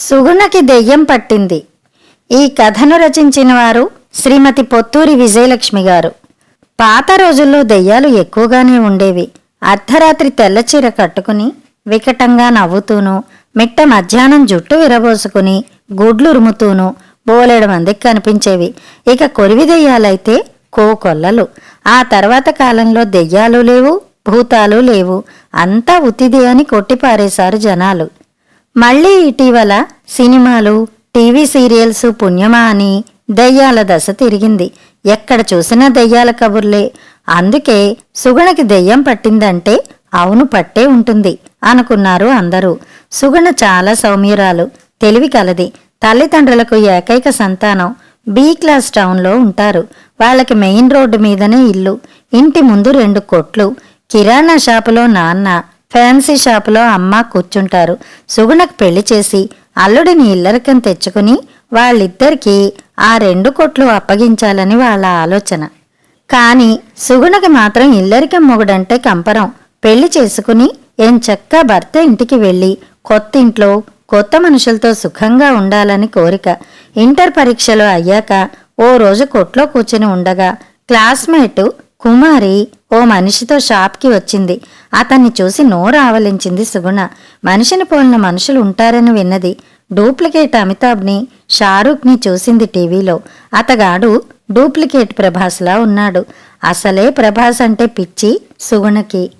సుగుణకి దెయ్యం పట్టింది. ఈ కథను రచించిన వారు శ్రీమతి పొత్తూరి విజయలక్ష్మి గారు. పాత రోజుల్లో దెయ్యాలు ఎక్కువగానే ఉండేవి. అర్ధరాత్రి తెల్లచీర కట్టుకుని వికటంగా నవ్వుతూను మిట్ట మధ్యాహ్నం జుట్టు విరబోసుకుని గుడ్లు ఉరుముతూనూ బోలెడు మందికి కనిపించేవి. ఇక కొరివి దెయ్యాలైతే కోకొల్లలు. ఆ తర్వాత కాలంలో దెయ్యాలు లేవు భూతాలు లేవు. అంతా ఉత్తిదే అని కొట్టిపారేశారు జనాలు. మళ్ళీ ఇటీవల సినిమాలు టీవీ సీరియల్స్ పుణ్యమా అని దెయ్యాల దశ తిరిగింది. ఎక్కడ చూసినా దెయ్యాల కబుర్లే. అందుకే సుగణకి దెయ్యం పట్టిందంటే అవును పట్టే ఉంటుంది అనుకున్నారు అందరూ. సుగణ చాలా సౌమ్యురాలు తెలివి కలది. తల్లిదండ్రులకు ఏకైక సంతానం బి క్లాస్ టౌన్లో ఉంటారు. వాళ్ళకి మెయిన్ రోడ్డు మీదనే ఇల్లు. ఇంటి ముందు రెండు కొట్లు. కిరాణా షాపులో నాన్న ఫ్యాన్సీ షాపులో అమ్మ కూర్చుంటారు. సుగుణకు పెళ్ళి చేసి అల్లుడిని ఇల్లరికం తెచ్చుకుని వాళ్ళిద్దరికీ ఆ రెండు కొట్లు అప్పగించాలని వాళ్ళ ఆలోచన. కాని సుగుణకి మాత్రం ఇల్లరికం మొగుడంటే కంపరం. పెళ్ళి చేసుకుని ఎంచక్కా భర్త ఇంటికి వెళ్ళి కొత్త ఇంట్లో కొత్త మనుషులతో సుఖంగా ఉండాలని కోరిక. ఇంటర్ పరీక్షలు అయ్యాక ఓ రోజు కొట్లో కూర్చుని ఉండగా క్లాస్మేటు కుమారి ఓ మనిషితో షాప్కి వచ్చింది. అతన్ని చూసి నోరు ఆవలించింది సుగుణ. మనిషిని పోలిన మనుషులు ఉంటారని విన్నది. డూప్లికేట్ అమితాబ్ని షారూఖ్ని చూసింది టీవీలో. అతగాడు డూప్లికేట్ ప్రభాస్లా ఉన్నాడు. అసలే ప్రభాస్ అంటే పిచ్చి సుగుణకి.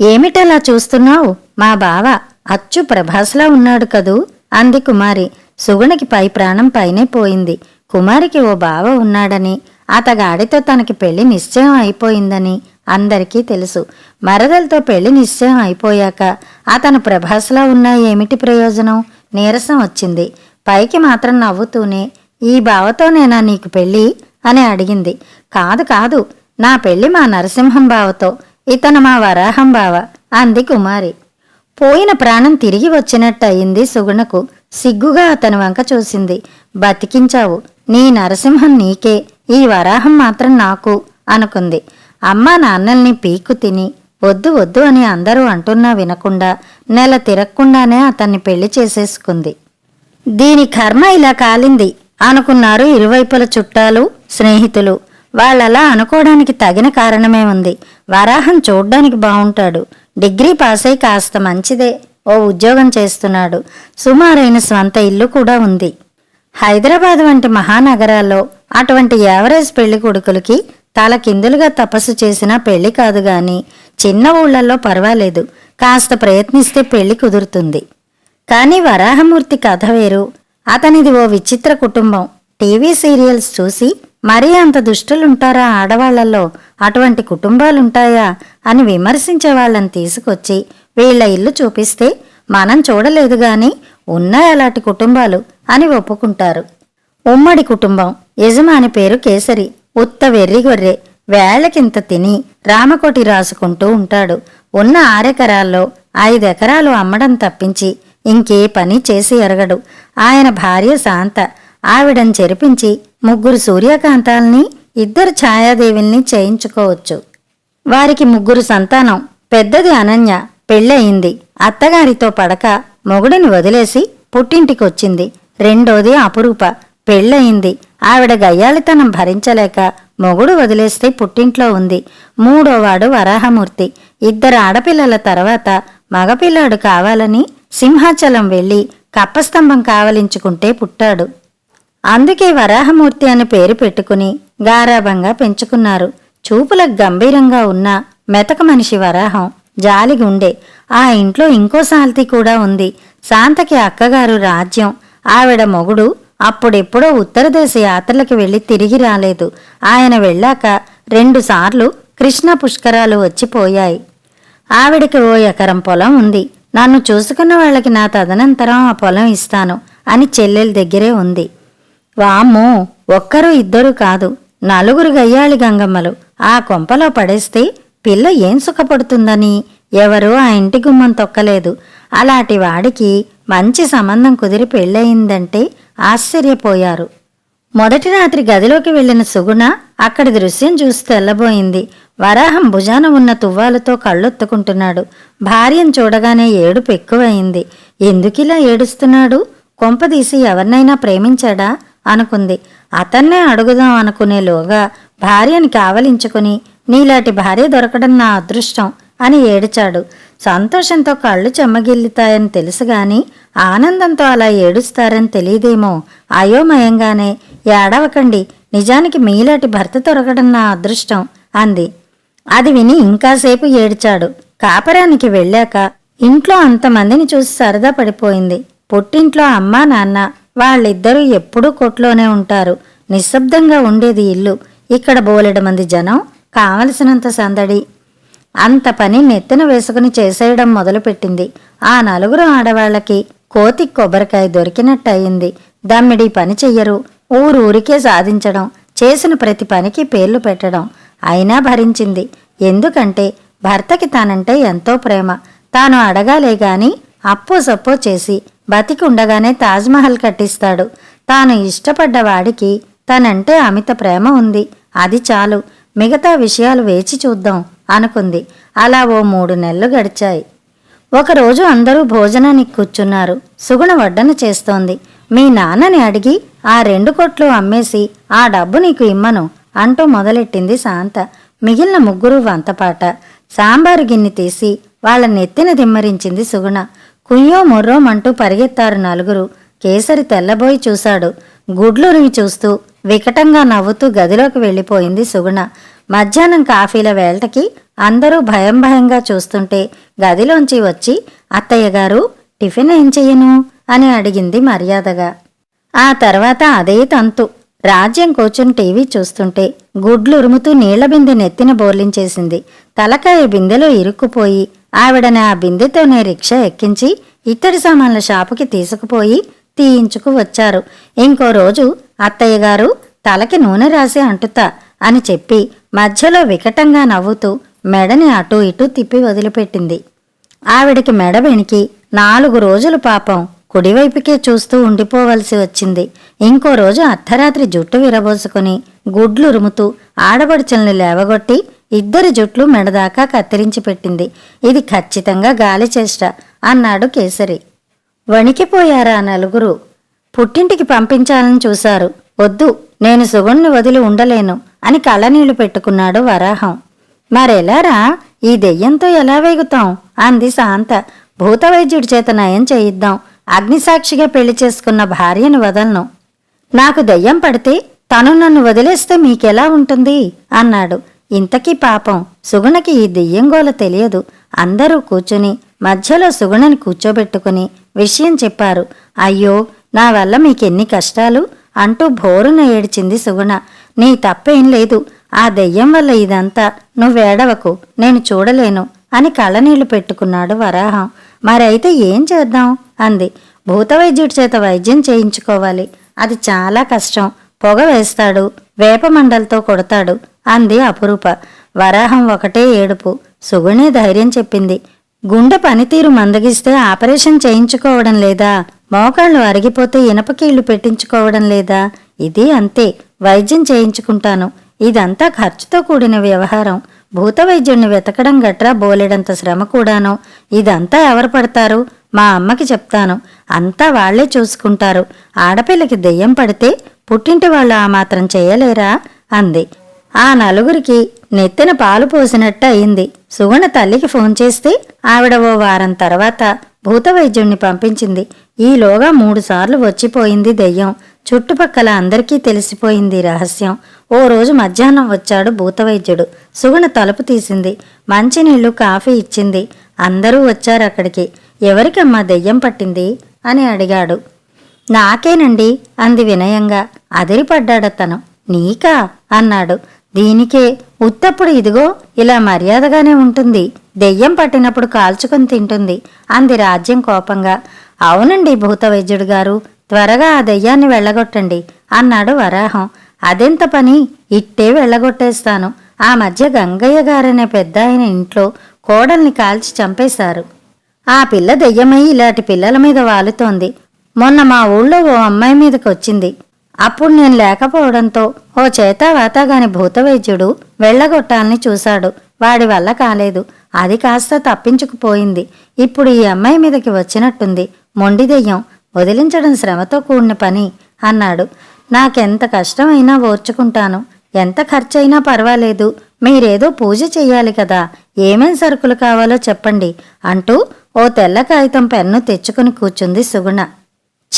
ఏమిటలా చూస్తున్నావు? మా బావ అచ్చు ప్రభాస్లా ఉన్నాడు కదూ? అంది కుమారి. సుగుణకి పై ప్రాణం పైనే పోయింది. కుమారికి ఓ బావ ఉన్నాడని అతగాడితో తనకి పెళ్ళి నిశ్చయం అయిపోయిందని అందరికీ తెలుసు. మరదలతో పెళ్ళి నిశ్చయం అయిపోయాక అతను ప్రభాస్లా ఉన్నా ఏమిటి ప్రయోజనం? నీరసం వచ్చింది. పైకి మాత్రం నవ్వుతూనే ఈ బావతోనేనా నీకు పెళ్ళి? అని అడిగింది. కాదు కాదు. నా పెళ్ళి మా నరసింహం బావతో ఇతను మా వరాహం బావ అంది కుమారి. పోయిన ప్రాణం తిరిగి వచ్చినట్టు అయింది సుగుణకు. సిగ్గుగా అతని వంక చూసింది. బతికించావు. నీ నరసింహం నీకే. ఈ వరాహం మాత్రం నాకు అనుకుంది. అమ్మా నాన్నల్ని పీకు తిని వద్దు వద్దు అని అందరూ అంటున్నా వినకుండా నెల తిరగకుండానే అతన్ని పెళ్ళి చేసేసుకుంది. దీని కర్మ ఇలా కాలింది అనుకున్నారు ఇరువైపుల చుట్టాలు స్నేహితులు. వాళ్ళలా అనుకోవడానికి తగిన కారణమే ఉంది. వరాహం చూడ్డానికి బాగుంటాడు డిగ్రీ పాస్ అయి కాస్త మంచిదే ఓ ఉద్యోగం చేస్తున్నాడు. సుమారైన స్వంత ఇల్లు కూడా ఉంది. హైదరాబాద్ వంటి మహానగరాల్లో అటువంటి యావరేజ్ పెళ్ళి కొడుకులకి తలకిందులుగా తపస్సు చేసినా పెళ్ళి కాదు గాని చిన్న ఊళ్ళల్లో పర్వాలేదు. కాస్త ప్రయత్నిస్తే పెళ్ళి కుదురుతుంది. కానీ వరాహమూర్తి కథ వేరు. అతనిది ఓ విచిత్ర కుటుంబం. టీవీ సీరియల్స్ చూసి మరీ అంత దుష్టులుంటారా ఆడవాళ్ళలో? అటువంటి కుటుంబాలుంటాయా? అని విమర్శించే వాళ్ళని తీసుకొచ్చి వీళ్ళ ఇల్లు చూపిస్తే మనం చూడలేదు గాని ఉన్నాయి అలాంటి కుటుంబాలు. అని ఒప్పుకుంటారు. ఉమ్మడి కుటుంబం యజమాని పేరు కేసరి. ఉత్త వెర్రిగొర్రె వేళకింత తిని రామకోటి రాసుకుంటూ ఉంటాడు. ఉన్న ఆరెకరాల్లో ఐదెకరాలు అమ్మడం తప్పించి ఇంకే పని చేసి ఎరగడు. ఆయన భార్య శాంత. ఆవిడని చెరిపించి ముగ్గురు సూర్యకాంతాల్ని ఇద్దరు ఛాయాదేవిల్ని చేయించుకోవచ్చు. వారికి ముగ్గురు సంతానం. పెద్దది అనన్య. పెళ్ళయింది. అత్తగారితో పడక మొగుడిని వదిలేసి పుట్టింటికొచ్చింది. రెండోది అపురూప. పెళ్ళయింది. ఆవిడ గయ్యాలితనం భరించలేక మొగుడు వదిలేస్తే పుట్టింట్లో ఉంది. మూడోవాడు వరాహమూర్తి. ఇద్దరు ఆడపిల్లల తర్వాత మగపిల్లాడు కావాలని సింహాచలం వెళ్ళి కప్పస్తంభం కావలించుకుంటే పుట్టాడు. అందుకే వరాహమూర్తి అని పేరు పెట్టుకుని గారాభంగా పెంచుకున్నారు. చూపులకు గంభీరంగా ఉన్న మెతక మనిషి వరాహం జాలిగుండే. ఆ ఇంట్లో ఇంకో సాల్తీ కూడా ఉంది. శాంతకి అక్కగారు రాజ్యం. ఆవిడ మొగుడు అప్పుడెప్పుడో ఉత్తరదేశ యాత్రలకు వెళ్ళి తిరిగి రాలేదు. ఆయన వెళ్ళాక రెండుసార్లు కృష్ణ పుష్కరాలు వచ్చిపోయాయి. ఆవిడకి ఓ ఎకరం పొలం ఉంది. నన్ను చూసుకున్న వాళ్ళకి నా తదనంతరం ఆ పొలం ఇస్తాను అని చెల్లెల దగ్గరే ఉంది. వామ్మో ఒక్కరు ఇద్దరు కాదు నలుగురు గయ్యాళి గంగమ్మలు. ఆ కొంపలో పడేస్తే పిల్ల ఏం సుఖపడుతుందని? ఎవరూ ఆ ఇంటి గుమ్మం తొక్కలేదు. అలాంటి వాడికి మంచి సంబంధం కుదిరి పెళ్ళయిందంటే ఆశ్చర్యపోయారు. మొదటి రాత్రి గదిలోకి వెళ్ళిన సుగుణ అక్కడి దృశ్యం చూసి తెల్లబోయింది. వరాహం భుజాన ఉన్న తువ్వాలతో కళ్ళొత్తుకుంటున్నాడు. భార్యను చూడగానే ఏడుపు ఎక్కువయింది ఎందుకిలా ఏడుస్తున్నాడు? కొంపదీసి ఎవరినైనా ప్రేమించాడా? అనుకుంది. అతన్నే అడుగుదాం అనుకునేలోగా భార్యని కావలించుకుని నీలాంటి భార్య దొరకడం నా అదృష్టం అని ఏడిచాడు. సంతోషంతో కళ్ళు చెమ్మగిల్లుతాయని తెలుసు గాని ఆనందంతో అలా ఏడుస్తారని తెలియదేమో. అయోమయంగానే ఏడవకండి నిజానికి మీలాంటి భర్త దొరకడం నా అదృష్టం అంది. అది విని ఇంకాసేపు ఏడ్చాడు. కాపరానికి వెళ్ళాక ఇంట్లో అంతమందిని చూసి సరదా పడిపోయింది. పుట్టింట్లో అమ్మా నాన్న వాళ్ళిద్దరూ ఎప్పుడూ కొట్లోనే ఉంటారు. నిశ్శబ్దంగా ఉండేది ఇల్లు. ఇక్కడ బోలెడు మంది జనం కావలసినంత సందడి అంత పని నెత్తిన వేసుకుని చేసేయడం మొదలుపెట్టింది. ఆ నలుగురు ఆడవాళ్ళకి కోతి కొబ్బరికాయ దొరికినట్టయింది. దమ్మిడి పని చెయ్యరు. ఊరు ఊరికే సాధించడం చేసిన ప్రతి పనికి పేర్లు పెట్టడం అయినా భరించింది. ఎందుకంటే భర్తకి తానంటే ఎంతో ప్రేమ. తాను అడగాలే గాని అప్పు సప్పో చేసి బతికి ఉండగానే తాజ్మహల్ కట్టిస్తాడు. తాను ఇష్టపడ్డ వాడికి తనంటే అమిత ప్రేమ ఉంది. అది చాలు. మిగతా విషయాలు వేచి చూద్దాం. అనుకుంది. అలా ఓ మూడు నెలలు గడిచాయి. ఒకరోజు అందరూ భోజనానికి కూర్చున్నారు. సుగుణ వడ్డన చేస్తోంది. మీ నాన్నని అడిగి ఆ రెండు కొట్లు అమ్మేసి ఆ డబ్బు నీకు ఇమ్మను అంటూ మొదలెట్టింది శాంత. మిగిలిన ముగ్గురు వంతపాట. సాంబారు గిన్నె తీసి వాళ్ళ నెత్తిన దిమ్మరించింది సుగుణ. కుయ్యో మొర్రోమంటూ పరిగెత్తారు నలుగురు. కేసరి తెల్లబోయి చూశాడు. గుడ్లురిమి చూస్తూ వికటంగా నవ్వుతూ గదిలోకి వెళ్ళిపోయింది సుగుణ. మధ్యాహ్నం కాఫీల వేళకి అందరూ భయం భయంగా చూస్తుంటే గదిలోంచి వచ్చి అత్తయ్య గారు టిఫిన్ ఏం చెయ్యను? అని అడిగింది మర్యాదగా. ఆ తర్వాత అదే తంతు. రాజ్యం కూర్చుని టీవీ చూస్తుంటే గుడ్లురుముతూ నీళ్ళ బిందె నెత్తిన బోర్లించేసింది. తలకాయ బిందెలో ఇరుక్కుపోయి ఆవిడని ఆ బిందెతోనే రిక్షా ఎక్కించి ఇత్తడి సామాన్ల షాపుకి తీసుకుపోయి తీయించుకు వచ్చారు. ఇంకో రోజు అత్తయ్య గారు తలకి నూనె రాసి అంటుతా. అని చెప్పి మధ్యలో వికటంగా నవ్వుతూ మెడని అటూ ఇటూ తిప్పి వదిలిపెట్టింది. ఆవిడికి మెడ వెనికి నాలుగు రోజులు పాపం కుడివైపుకే చూస్తూ ఉండిపోవలసి వచ్చింది. ఇంకో రోజు అర్ధరాత్రి జుట్టు విరబోసుకుని గుడ్లు రుముతూ ఆడబడుచుల్ని లేవగొట్టి ఇద్దరి జుట్లు మెడదాకా కత్తిరించి పెట్టింది. ఇది ఖచ్చితంగా గాలి చేష్ట అన్నాడు కేసరి. వణికిపోయారా నలుగురు? పుట్టింటికి పంపించాలని చూశారు. వద్దు నేను సుగుణ్ణి వదిలి ఉండలేను. అని కళ్ళనీళ్ళు పెట్టుకున్నాడు వరాహం. మరెలారా ఈ దెయ్యంతో ఎలా వేగుతాం? అంది శాంత. భూతవైద్యుడి చేత నయం చేయిద్దాం. అగ్నిసాక్షిగా పెళ్ళి చేసుకున్న భార్యను వదలను. నాకు దెయ్యం పడితే తను నన్ను వదిలేస్తే మీకెలా ఉంటుంది? అన్నాడు. ఇంతకీ పాపం. సుగుణకి ఈ దెయ్యంగోల తెలియదు. అందరూ కూర్చుని మధ్యలో సుగుణని కూర్చోబెట్టుకుని విషయం చెప్పారు. అయ్యో నా వల్ల మీకెన్ని కష్టాలు? అంటూ భోరున ఏడ్చింది సుగుణ. నీ తప్పేం లేదు. ఆ దెయ్యం వల్ల ఇదంతా. నువ్వేడవకు నేను చూడలేను అని కళ్ళనీళ్ళు పెట్టుకున్నాడు వరాహం. మరైతే ఏం చేద్దాం? అంది. భూతవైద్యుడి చేత వైద్యం చేయించుకోవాలి. అది చాలా కష్టం. పొగ వేస్తాడు. వేపమండలతో కొడతాడు. అంది అపురూప. వరాహం ఒకటే ఏడుపు. సుగుణే ధైర్యం చెప్పింది. గుండె పనితీరు మందగిస్తే ఆపరేషన్ చేయించుకోవడం లేదా మోకాళ్ళు అరిగిపోతే ఇనపకీళ్ళు పెట్టించుకోవడం లేదా? ఇది అంతే వైద్యం చేయించుకుంటాను. ఇదంతా ఖర్చుతో కూడిన వ్యవహారం. భూత వైద్యుణ్ణి వెతకడం గట్రా బోలెడంత శ్రమ కూడాను? ఇదంతా ఎవరు పడతారు? మా అమ్మకి చెప్తాను. అంతా వాళ్ళే చూసుకుంటారు. ఆడపిల్లకి దెయ్యం పడితే పుట్టింటి వాళ్ళు ఆ మాత్రం చేయలేరా? అంది. ఆ నలుగురికి నెత్తిన పాలు పోసినట్టు అయింది సుగుణ తల్లికి ఫోన్ చేస్తే ఆవిడ ఓ వారం తర్వాత భూత వైద్యుణ్ణి పంపించింది ఈలోగా మూడుసార్లు వచ్చిపోయింది దెయ్యం. చుట్టుపక్కల అందరికీ తెలిసిపోయింది రహస్యం. ఓ రోజు మధ్యాహ్నం వచ్చాడు భూతవైద్యుడు. సుగుణ తలుపు తీసింది. మంచినీళ్ళు కాఫీ ఇచ్చింది. అందరూ వచ్చారు అక్కడికి. ఎవరికమ్మా దెయ్యం పట్టింది? అని అడిగాడు. నాకేనండి అంది వినయంగా. అదిరిపడ్డాడతను. నీకా? అన్నాడు. దీనికే ఉత్తప్పుడు ఇదిగో ఇలా మర్యాదగానే ఉంటుంది. దెయ్యం పట్టినప్పుడు కాల్చుకొని తింటుంది. అంది రాజ్యం కోపంగా. అవునండి భూతవైద్యుడు గారు త్వరగా ఆ దెయ్యాన్ని వెళ్ళగొట్టండి అన్నాడు వరాహం. అదెంత పని? ఇట్టే వెళ్ళగొట్టేస్తాను. ఆ మధ్య గంగయ్య గారనే పెద్ద ఆయన ఇంట్లో కోడల్ని కాల్చి చంపేశారు. ఆ పిల్ల దెయ్యమై ఇలాంటి పిల్లల మీద వాలుతోంది. మొన్న మా ఊళ్ళో ఓ అమ్మాయి మీదకి వచ్చింది అప్పుడు నేను లేకపోవడంతో ఓ చేతావాతాగాని భూతవైద్యుడు వెళ్ళగొట్టాలని చూశాడు. వాడి వల్ల కాలేదు. అది కాస్త తప్పించుకుపోయింది. ఇప్పుడు ఈ అమ్మాయి మీదకి వచ్చినట్టుంది. మొండి దెయ్యం. వదిలించడం శ్రమతో కూడిన పని అన్నాడు. నాకెంత కష్టమైనా ఓర్చుకుంటాను. ఎంత ఖర్చయినా పర్వాలేదు. మీరేదో పూజ చెయ్యాలి కదా. ఏమేం సరుకులు కావాలో చెప్పండి అంటూ ఓ తెల్ల కాగితం పెన్ను తెచ్చుకుని కూర్చుంది సుగుణ.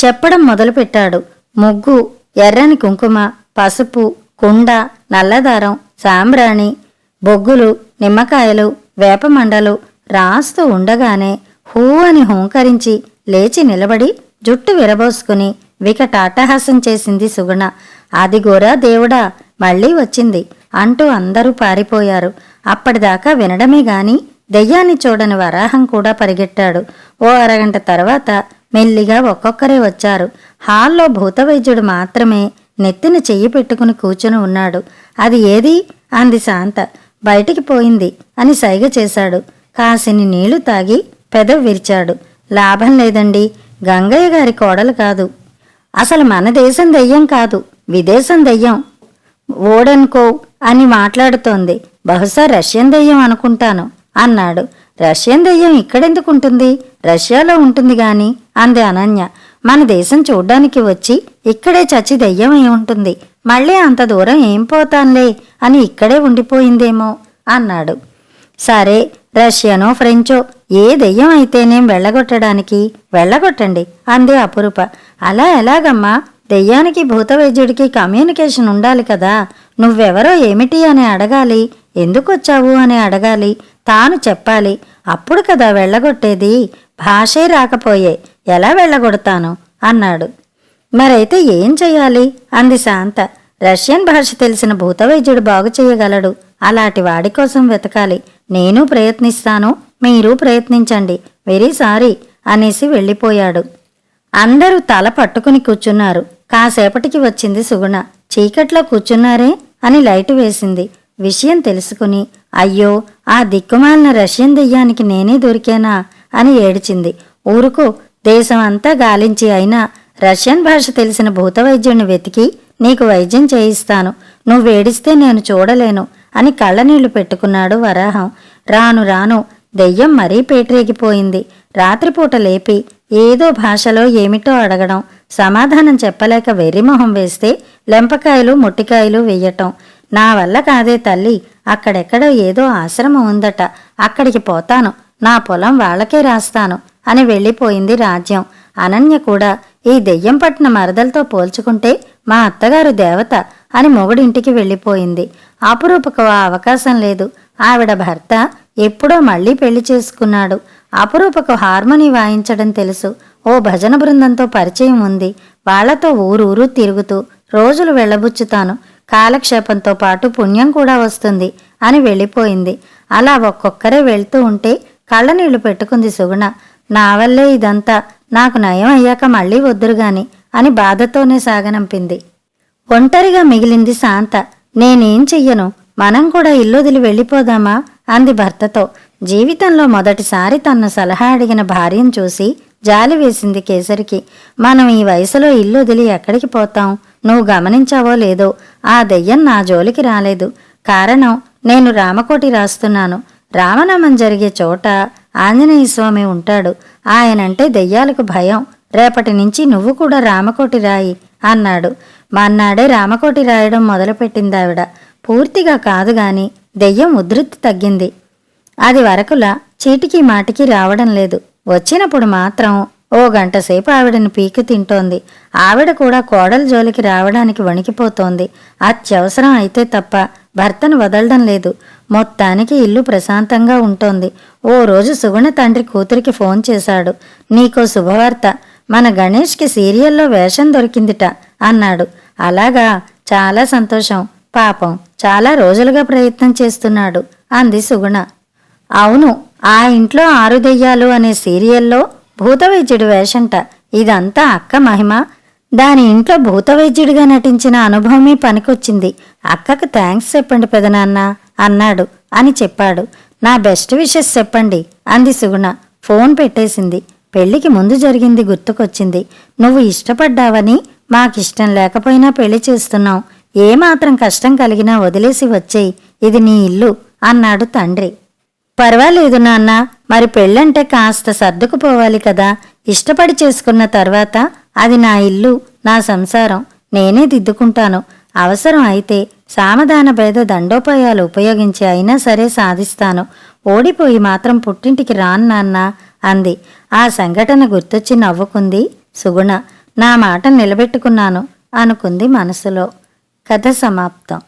చెప్పడం మొదలుపెట్టాడు. ముగ్గు ఎర్రని కుంకుమ పసుపు కుండ నల్లదారం సాంబ్రాణి బొగ్గులు నిమ్మకాయలు వేపమండలు రాస్తూ ఉండగానే హూ అని హూంకరించి లేచి నిలబడి జుట్టు విరబోసుకుని వికటాటహాసం చేసింది సుగుణ. అదిగోరా దేవుడా? మళ్ళీ వచ్చింది అంటూ అందరూ పారిపోయారు. అప్పటిదాకా వినడమే గాని దెయ్యాన్ని చూడని వరాహం కూడా పరిగెట్టాడు. ఓ అరగంట తర్వాత మెల్లిగా ఒక్కొక్కరే వచ్చారు. హాల్లో భూతవైద్యుడు మాత్రమే నెత్తిన చెయ్యి పెట్టుకుని కూర్చుని ఉన్నాడు. అది ఏది? అంది శాంత. బయటికి పోయింది అని సైగ చేశాడు. కాసిని నీళ్ళు తాగి పెదవి విరిచాడు. లాభం లేదండి. గంగయ్య గారి కోడలు కాదు. అసలు మన దేశం దెయ్యం కాదు. విదేశం దెయ్యం. ఓడనుకో అని మాట్లాడుతోంది. బహుశా రష్యన్ దెయ్యం అనుకుంటాను అన్నాడు. రష్యన్ దెయ్యం ఇక్కడెందుకుంటుంది? రష్యాలో ఉంటుంది గాని అంది అనన్య. మన దేశం చూడ్డానికి వచ్చి ఇక్కడే చచ్చి దెయ్యం అయి ఉంటుంది. మళ్ళీ అంత దూరం ఏం పోతాన్లే? అని ఇక్కడే ఉండిపోయిందేమో అన్నాడు. సరే రష్యనో ఫ్రెంచో ఏ దెయ్యం అయితేనేం వెళ్ళగొట్టడానికి? వెళ్ళగొట్టండి అంది అపురూప. అలా ఎలాగమ్మా? దెయ్యానికి భూత వైద్యుడికి కమ్యూనికేషన్ ఉండాలి కదా. నువ్వెవరో ఏమిటి అని అడగాలి. ఎందుకొచ్చావు అని అడగాలి. తాను చెప్పాలి. అప్పుడు కదా వెళ్ళగొట్టేది. భాషే రాకపోయే. ఎలా వెళ్ళగొడతాను? అన్నాడు. మరైతే ఏం చెయ్యాలి? అంది శాంత. రష్యన్ భాష తెలిసిన భూతవైద్యుడు బాగు చేయగలడు. అలాంటి వాడి కోసం వెతకాలి. నేను ప్రయత్నిస్తాను. మీరు ప్రయత్నించండి. వెరీ సారీ అనేసి వెళ్ళిపోయాడు. అందరూ తల పట్టుకుని కూర్చున్నారు. కాసేపటికి వచ్చింది సుగుణ. చీకట్లో కూర్చున్నారే? అని లైటు వేసింది. విషయం తెలుసుకుని అయ్యో ఆ దిక్కుమాలిన రష్యన్ దెయ్యానికి నేనే దొరికానా? అని ఏడిచింది. ఊరుకో దేశం అంతా గాలించి అయినా రష్యన్ భాష తెలిసిన భూతవైద్యుణ్ణి వెతికి నీకు వైద్యం చేయిస్తాను. నువ్వేడిస్తే నేను చూడలేను అని కళ్ళనీళ్ళు పెట్టుకున్నాడు వరాహం. రాను రాను దెయ్యం మరీ పేటరేగిపోయింది. రాత్రిపూట లేపి ఏదో భాషలో ఏమిటో అడగడం సమాధానం చెప్పలేక వెర్రిమొహం వేస్తే లెంపకాయలు ముట్టికాయలు వెయ్యటం. నా వల్ల కాదే తల్లి అక్కడెక్కడో ఏదో ఆశ్రమం ఉందట అక్కడికి పోతాను. నా పొలం వాళ్ళకే రాస్తాను. అని వెళ్ళిపోయింది రాజ్యం. అనన్య కూడా ఈ దెయ్యం పట్టిన మరదలతో పోల్చుకుంటే మా అత్తగారు దేవత అని మొగుడింటికి వెళ్ళిపోయింది. అపురూపకు ఆ అవకాశం లేదు. ఆవిడ భర్త ఎప్పుడో మళ్ళీ పెళ్ళి చేసుకున్నాడు. అపురూపకు హార్మోని వాయించడం తెలుసు. ఓ భజన బృందంతో పరిచయం ఉంది. వాళ్ళతో ఊరూరు తిరుగుతూ రోజులు వెళ్ళబుచ్చుతాను. కాలక్షేపంతో పాటు పుణ్యం కూడా వస్తుంది అని వెళ్ళిపోయింది. అలా ఒక్కొక్కరే వెళ్తూ ఉంటే కళ్ళనీళ్ళు పెట్టుకుంది సుగుణ. నా వల్లే ఇదంతా. నాకు నయం అయ్యాక మళ్ళీ వద్దురుగాని అని బాధతోనే సాగనంపింది. ఒంటరిగా మిగిలింది శాంత. నేనేం చెయ్యను? మనం కూడా ఇల్లొదిలి వెళ్ళిపోదామా? అంది భర్తతో. జీవితంలో మొదటిసారి తన సలహా అడిగిన భార్యను చూసి జాలి వేసింది కేసరికి. మనం ఈ వయసులో ఇల్లు వదిలి ఎక్కడికి పోతాం? నువ్వు గమనించావో లేదో? ఆ దెయ్యం నా జోలికి రాలేదు. కారణం నేను రామకోటి రాస్తున్నాను. రామనామం జరిగే చోట ఆంజనేయ స్వామి ఉంటాడు. ఆయనంటే దెయ్యాలకు భయం. రేపటి నుంచి నువ్వు కూడా రామకోటి రాయి అన్నాడు. మన్నాడే రామకోటి రాయడం మొదలుపెట్టిందావిడ. పూర్తిగా కాదు గాని దెయ్యం ఉధృతి తగ్గింది. అది వరకులా చీటికి మాటికి రావడం లేదు. వచ్చినప్పుడు మాత్రం ఓ గంట సేపు ఆవిడని పీకి తింటోంది. ఆవిడ కూడా కోడల జోలికి రావడానికి వణికిపోతోంది. అత్యవసరం అయితే తప్ప భర్తను వదలడం లేదు. మొత్తానికి ఇల్లు ప్రశాంతంగా ఉంటోంది. ఓ రోజు సుగుణ తండ్రి కూతురికి ఫోన్ చేశాడు. నీకో శుభవార్త. మన గణేష్కి సీరియల్లో వేషం దొరికిందిట అన్నాడు. అలాగా? చాలా సంతోషం. పాపం. చాలా రోజులుగా ప్రయత్నం చేస్తున్నాడు అంది సుగుణ. అవును. ఆ ఇంట్లో ఆరు దెయ్యాలు అనే సీరియల్లో భూతవైద్యుడి వేషంట. ఇదంతా అక్క మహిమ. దాని ఇంట్లో భూతవైద్యుడిగా నటించిన అనుభవమే పనికొచ్చింది. అక్కకు థ్యాంక్స్ చెప్పండి పెదనాన్న. అన్నాడు. అని చెప్పాడు. నా బెస్ట్ విషెస్ చెప్పండి అంది సుగుణ. ఫోన్ పెట్టేసింది. పెళ్ళికి ముందు జరిగింది గుర్తుకొచ్చింది. నువ్వు ఇష్టపడ్డావని మాకిష్టం లేకపోయినా పెళ్ళి చేస్తున్నావు. ఏమాత్రం కష్టం కలిగినా వదిలేసి వచ్చేయి. ఇది నీ ఇల్లు అన్నాడు తండ్రి. పర్వాలేదు నాన్న. మరి పెళ్ళంటే కాస్త సర్దుకుపోవాలి కదా. ఇష్టపడి చేసుకున్న తర్వాత అది నా ఇల్లు నా సంసారం. నేనే దిద్దుకుంటాను. అవసరం అయితే సామధాన భేద దండోపాయాలు ఉపయోగించి అయినా సరే సాధిస్తాను. ఓడిపోయి మాత్రం పుట్టింటికి రాను నాన్న అంది. ఆ సంఘటన గుర్తొచ్చి నవ్వుకుంది సుగుణ. నా మాట నిలబెట్టుకున్నాను అనుకుంది మనసులో. కథ సమాప్తం.